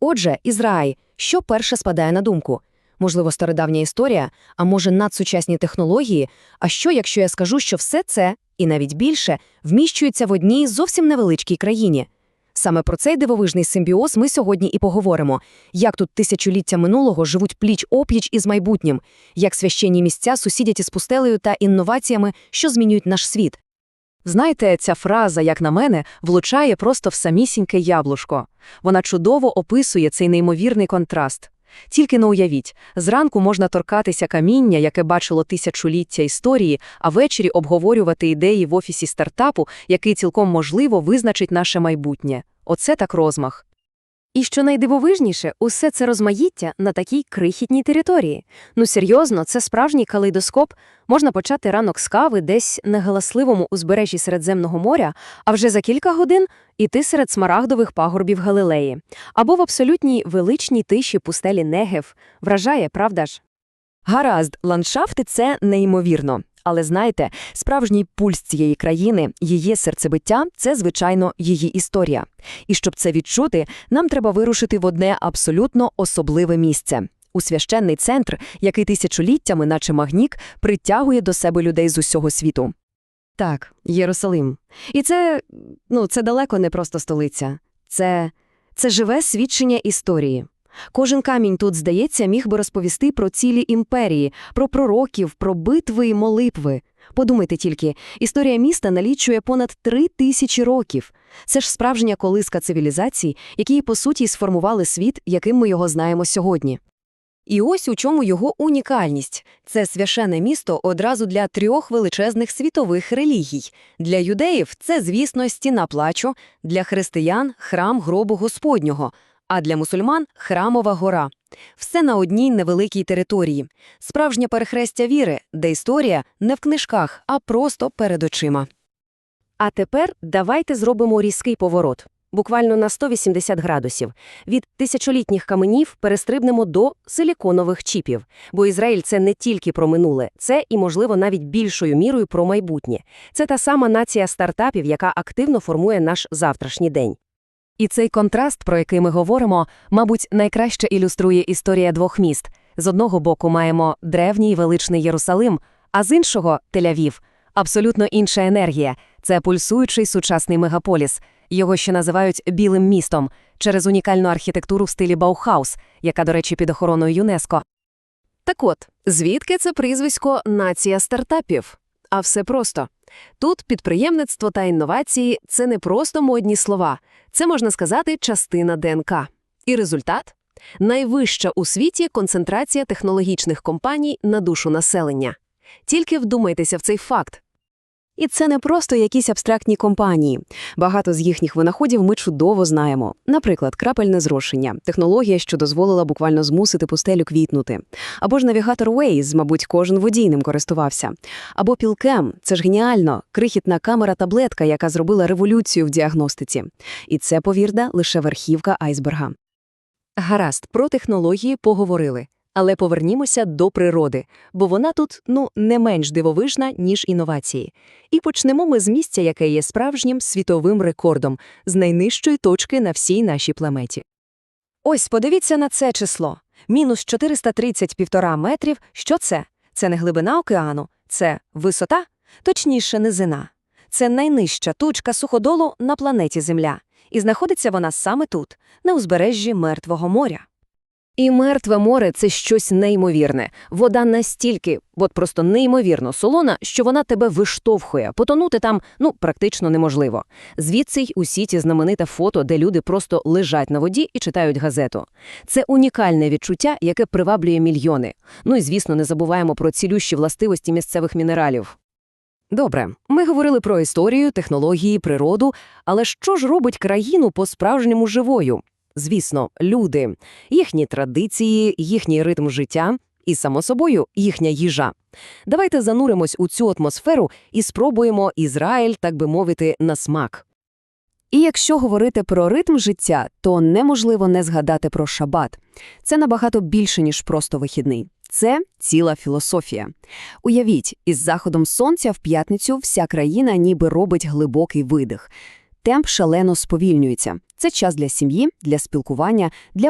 Отже, Ізраїль, що перше спадає на думку? Можливо, стародавня історія, а може надсучасні технології? А що, якщо я скажу, що все це, і навіть більше, вміщується в одній зовсім невеличкій країні? Саме про цей дивовижний симбіоз ми сьогодні і поговоримо. Як тут тисячоліття минулого живуть пліч-опліч із майбутнім, як священні місця сусідять із пустелею та інноваціями, що змінюють наш світ. Знаєте, ця фраза, як на мене, влучає просто в самісіньке яблушко. Вона чудово описує цей неймовірний контраст. Тільки не уявіть, зранку можна торкатися каміння, яке бачило тисячоліття історії, а ввечері обговорювати ідеї в офісі стартапу, який цілком можливо визначить наше майбутнє. Оце так розмах. І що найдивовижніше, усе це розмаїття на такій крихітній території. Ну серйозно, це справжній калейдоскоп. Можна почати ранок з кави десь на галасливому узбережжі Середземного моря, а вже за кілька годин іти серед смарагдових пагорбів Галилеї. Або в абсолютній величній тиші пустелі Негев. Вражає, правда ж? Гаразд, ландшафти це неймовірно. Але знаєте, справжній пульс цієї країни, її серцебиття це, звичайно, її історія. І щоб це відчути, нам треба вирушити в одне абсолютно особливе місце. У священний центр, який тисячоліттями, наче магнік, притягує до себе людей з усього світу. Так, Єрусалим. І це, ну, це далеко не просто столиця. Це, це живе свідчення історії. Кожен камінь тут, здається, міг би розповісти про цілі імперії, про пророків, про битви і молитви. Подумайте тільки, історія міста налічує понад три тисячі років. Це ж справжня колиска цивілізацій, які, по суті, сформували світ, яким ми його знаємо сьогодні. І ось у чому його унікальність. Це священне місто одразу для трьох величезних світових релігій. Для юдеїв це, звісно, стіна плачу, для християн – храм гробу Господнього, а для мусульман – храмова гора. Все на одній невеликій території. Справжнє перехрестя віри, де історія не в книжках, а просто перед очима. А тепер давайте зробимо різкий поворот. Буквально на 180 градусів. Від тисячолітніх каменів перестрибнемо до силіконових чіпів. Бо Ізраїль – це не тільки про минуле, це і, можливо, навіть більшою мірою про майбутнє. Це та сама нація стартапів, яка активно формує наш завтрашній день. І цей контраст, про який ми говоримо, мабуть, найкраще ілюструє історія двох міст. З одного боку маємо древній величний Єрусалим, а з іншого – Тель-Авів. Абсолютно інша енергія. Це пульсуючий сучасний мегаполіс. Його ще називають «білим містом» через унікальну архітектуру в стилі Баухаус, яка, до речі, під охороною ЮНЕСКО. Так от, звідки це прізвисько «нація стартапів»? А все просто. Тут підприємництво та інновації – це не просто модні слова. Це, можна сказати, частина ДНК. І результат? Найвища у світі концентрація технологічних компаній на душу населення. Тільки вдумайтеся в цей факт. І це не просто якісь абстрактні компанії. Багато з їхніх винаходів ми чудово знаємо. Наприклад, крапельне зрошення – технологія, що дозволила буквально змусити пустелю квітнути. Або ж навігатор Waze, мабуть, кожен водій ним користувався. Або пілкем – це ж геніально, крихітна камера-таблетка, яка зробила революцію в діагностиці. І це, повірда, лише верхівка айсберга. Гаразд, про технології поговорили. Але повернімося до природи, бо вона тут, ну, не менш дивовижна, ніж інновації. І почнемо ми з місця, яке є справжнім світовим рекордом, з найнижчої точки на всій нашій планеті. Ось, подивіться на це число. Мінус 430 півтора метрів. Що це? Це не глибина океану, це висота, точніше, низина. Це найнижча точка суходолу на планеті Земля. І знаходиться вона саме тут, на узбережжі Мертвого моря. І мертве море це щось неймовірне. Вода настільки, от просто неймовірно солона, що вона тебе виштовхує. Потонути там ну практично неможливо. Звідси й усі ті знамените фото, де люди просто лежать на воді і читають газету. Це унікальне відчуття, яке приваблює мільйони. Ну і звісно, не забуваємо про цілющі властивості місцевих мінералів. Добре, ми говорили про історію, технології, природу, але що ж робить країну по-справжньому живою? Звісно, люди, їхні традиції, їхній ритм життя і, само собою, їхня їжа. Давайте зануримось у цю атмосферу і спробуємо Ізраїль, так би мовити, на смак. І якщо говорити про ритм життя, то неможливо не згадати про шабат. Це набагато більше, ніж просто вихідний. Це ціла філософія. Уявіть, із заходом сонця в п'ятницю вся країна ніби робить глибокий видих. Темп шалено сповільнюється. Це час для сім'ї, для спілкування, для